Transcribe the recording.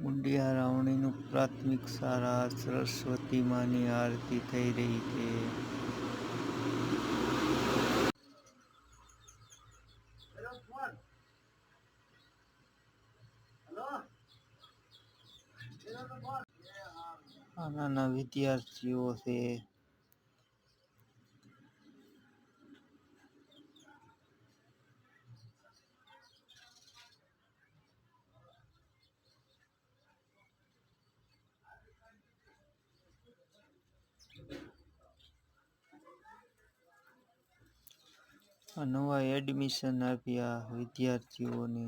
કુંડિયા રાવણીનું પ્રાથમિક શાળા સરસ્વતી માની આરતી થઈ રહી છે. નાના વિદ્યાર્થીઓ છે. આ નવા એડમિશન આપ્યા વિદ્યાર્થીઓને.